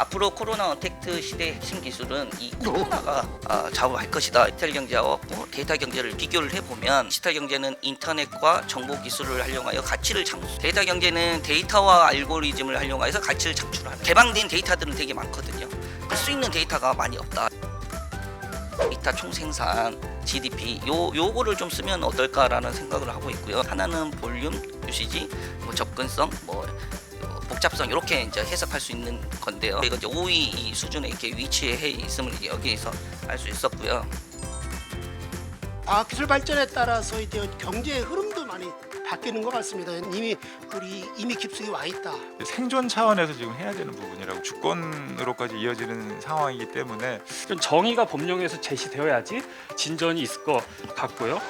앞으로 코로나 어택트 시대 핵심 기술은 이 코로나가 아, 좌우할 것이다. 디지털 경제와 뭐 데이터 경제를 비교를 해보면 디지털 경제는 인터넷과 정보 기술을 활용하여 가치를 창출. 데이터 경제는 데이터와 알고리즘을 활용하여서 가치를 창출하는. 개방된 데이터들은 되게 많거든요. 할 수 있는 데이터가 많이 없다. 데이터 총생산, GDP 요 요거를 좀 쓰면 어떨까라는 생각을 하고 있고요. 하나는 볼륨, 유시지, 뭐 접근성, 뭐 어, 복잡성 이렇게 이제 해석할 수 있는 건데요. 이거 이제 5위 이 수준에 이렇게 위치해 있음을 여기에서 알 수 있었고요. 과학 기술 발전에 따라서 이제 경제의 흐름도 많이 바뀌는 것 같습니다. 이미 우리 이미 깊숙이 와 있다. 생존 차원에서 지금 해야 되는 부분이라고 주권으로까지 이어지는 상황이기 때문에 좀 정의가 법령에서 제시되어야지 진전이 있을 것 같고요.